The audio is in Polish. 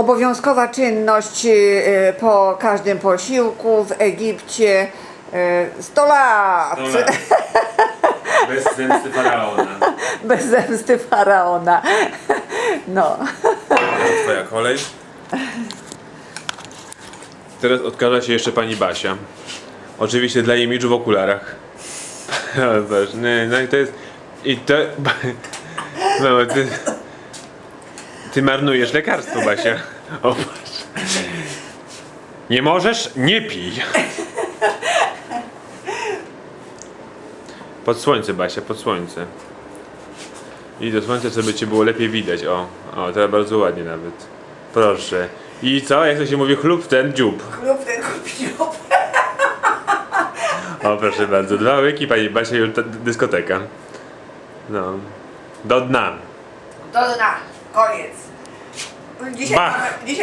obowiązkowa czynność y, po każdym posiłku w Egipcie. y, 100 lat! No lat. Bez zemsty faraona. Bez zemsty faraona. No. Twoja kolej. Teraz odkaże się jeszcze pani Basia. Oczywiście dla imidżu w okularach. No, no i to jest... I to... No, ty... Ty marnujesz lekarstwo, Basia. O, patrz. Nie możesz? Nie pij. Pod słońce, Basia, pod słońce. I do słońca, żeby cię było lepiej widać. O, o, teraz bardzo ładnie nawet. Proszę. I co? Jak to się mówi? Chlub ten dziób. Klub ten kupił. O, proszę bardzo. Dwa łyki, pani Basia, już ta dyskoteka. No. Do dna. Do dna. Koniec. Dzisiaj, mamy, dzisiaj